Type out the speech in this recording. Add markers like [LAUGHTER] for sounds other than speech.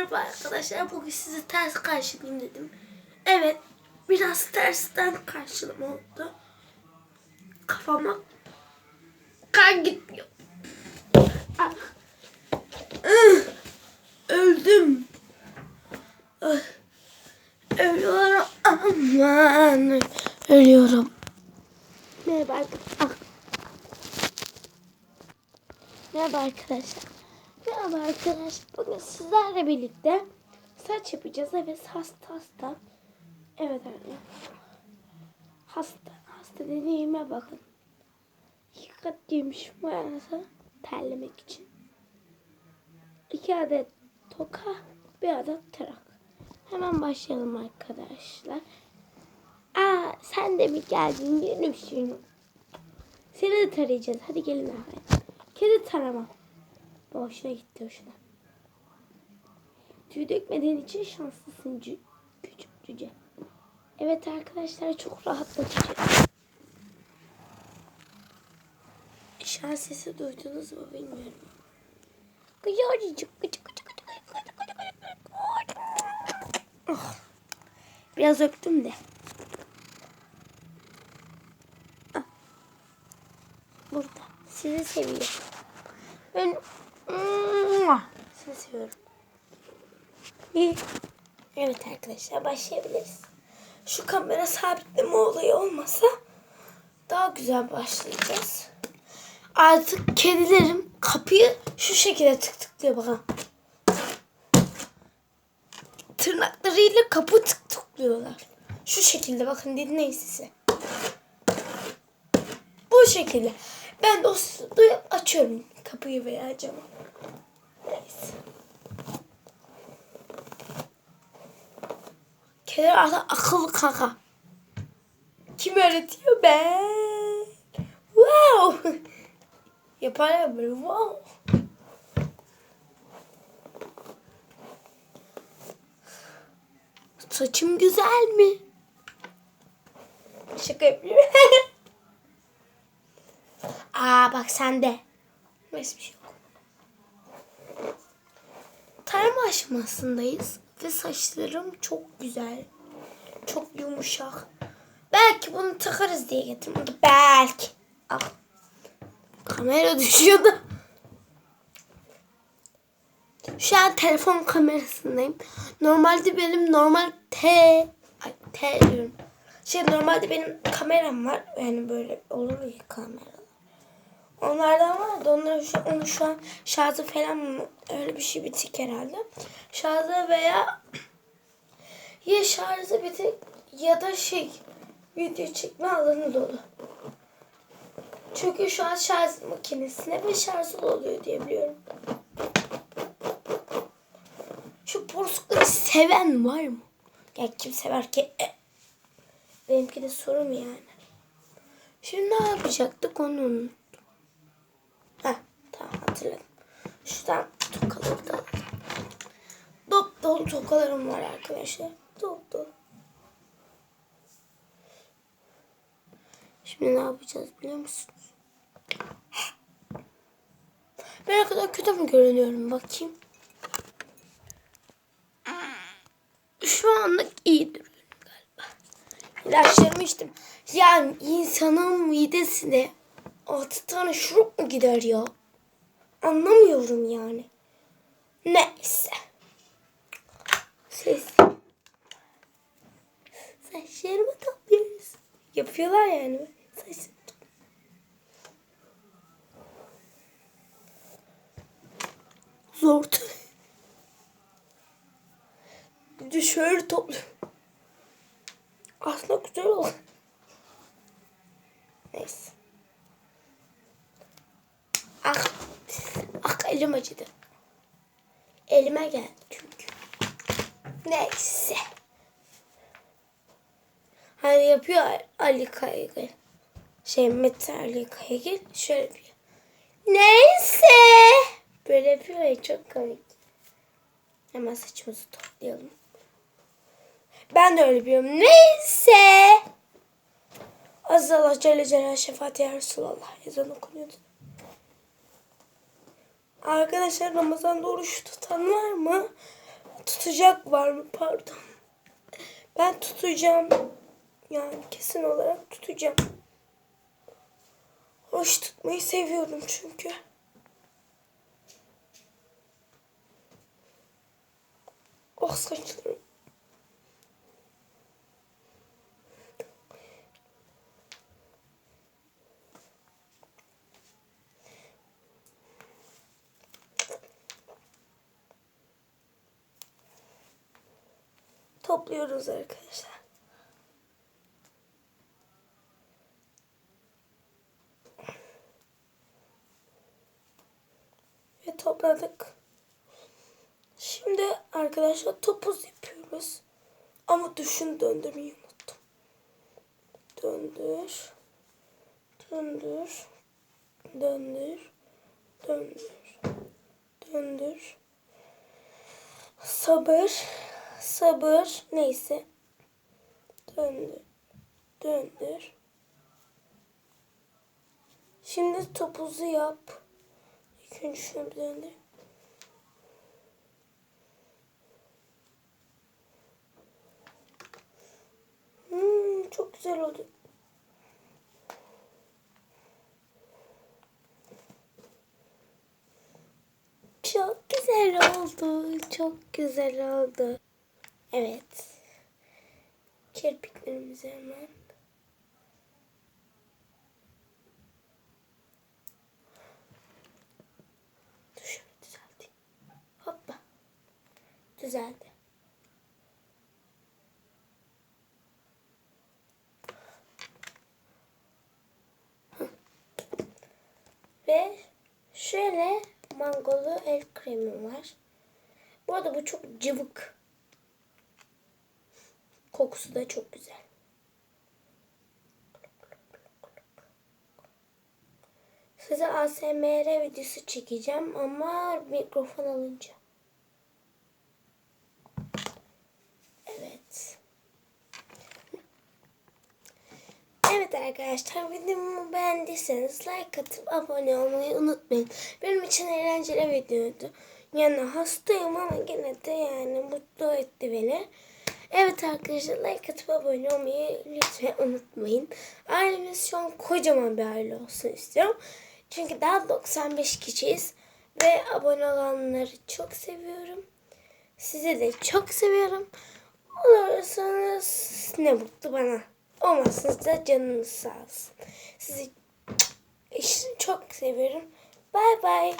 Merhaba arkadaşlar. Bugün sizi ters karşılayayım dedim. Evet. Biraz tersten karşılama oldu. Kafama kan gitmiyor. Ah. Öldüm. Ölüyorum. Aman. Ölüyorum. Merhaba arkadaşlar. Ah. Merhaba arkadaşlar. Arkadaşlar. Bugün sizlerle birlikte saç yapacağız. Evet hasta hasta. Evet anne. Hasta. Hasta dediğime bakın. Dikkat giymiş bu arada terlemek için. İki adet toka, bir adet tarak. Hemen başlayalım arkadaşlar. Aa sen de mi geldin Yunus'un? Seni de tarayacağız. Hadi gelin abi. Kedi tarama. Boşuna gitti hoşuna. Tüy dökmediğin için şanslısın cü küçük cüce. Evet arkadaşlar çok rahatlatıcı. Şu an sesi duydunuz mu bilmiyorum. Gıcıcık, gıcık, gıcık. Biraz öptüm de. Ah. Burada. Sizi seviyorum. Ben sizi seviyorum. Evet arkadaşlar başlayabiliriz. Şu kamera sabitleme olayı olmasa daha güzel başlayacağız. Artık kedilerim kapıyı şu şekilde tık tıklıyor bakın. Tırnaklarıyla kapı tık tıklıyorlar. Şu şekilde bakın dinleyin size. Bu şekilde. Ben de o açıyorum kapıyı veya camı. Neyse. Kediler artık akıllı kaka. Kim öğretiyor ben? Wow. [LAUGHS] Yaparlar böyle wow. Saçım güzel mi? Şaka yapıyorum. [LAUGHS] Aa bak sende. Neyse bir şey yok. Tarama aşamasındayız. Ve saçlarım çok güzel. Çok yumuşak. Belki bunu takarız diye getirdim. Belki. Al. Kamera düşüyordu. Şu an telefon kamerasındayım. Normalde benim normal T ay T diyorum. Şey normalde benim kameram var. Yani böyle olur ya kamera. Onlardan var da onları şu, onu şu an şarjı falan mı öyle bir şey bitik herhalde. Şarjı veya ya şarjı bitik ya da şey video çekme alanı dolu. Çünkü şu an şarj makinesine ve şarjı oluyor diye biliyorum. Şu porsukları seven var mı? Ya kim sever ki? E, benimki de sorum yani. Şimdi ne yapacaktık onu unuttum. Şuradan tokaları da. Dop dolu tokalarım var arkadaşlar. Dop dolu. Şimdi ne yapacağız biliyor musunuz? Ben ne kadar kötü mü görünüyorum bakayım. Şu anlık iyi duruyorum galiba. İlaçlarımı içtim. Yani insanın midesine altı tane şurup mu gider ya? Anlamıyorum yani. Neyse. Ses. Saçlarımı topluyoruz. Yapıyorlar yani. Saçlarımı Zor. Bir de şöyle topluyorum. Aslında güzel oldu. Neyse. Ah. Elim acıdı. Elime geldi çünkü. Neyse. Hani yapıyor Ali Kaygı. Şey Mete Ali Kaygı şöyle yapıyor. Neyse. Böyle yapıyor ya çok komik. Hemen saçımızı toplayalım. Ben de öyle yapıyorum. Neyse. Aziz Allah Celle Celal şefaat ya Resulallah. Ezan okunuyordu. Arkadaşlar Ramazan'da oruç tutan var mı? Tutacak var mı? Pardon. Ben tutacağım. Yani kesin olarak tutacağım. Hoş tutmayı seviyorum çünkü. Oh saçlarım. Topluyoruz arkadaşlar. Ve topladık. Şimdi arkadaşlar topuz yapıyoruz. Ama düşün döndürmeyi unuttum. Döndür. Döndür. Döndür. Döndür. Döndür. Sabır. Sabır. Neyse. Döndür. Döndür. Şimdi topuzu yap. İlk önce şunu döndür. Hmm, çok güzel oldu. Çok güzel oldu. Çok güzel oldu. Evet. Kirpiklerimizi hemen. Dur düzelteyim. Hoppa. Düzeldi. Ve şöyle mangolu el kremi var. Bu arada bu çok cıvık. Kokusu da çok güzel. Size ASMR videosu çekeceğim ama mikrofon alınca. Evet. Evet arkadaşlar videomu beğendiyseniz like atıp abone olmayı unutmayın. Benim için eğlenceli videoydu. Yani hastayım ama gene de yani mutlu etti beni. Evet arkadaşlar like atıp abone olmayı lütfen unutmayın. Ailemiz şu an kocaman bir aile olsun istiyorum. Çünkü daha 95 kişiyiz. Ve abone olanları çok seviyorum. Sizi de çok seviyorum. Olursanız ne mutlu bana. Olmazsanız da canınız sağ olsun. Sizi çok seviyorum. Bay bay.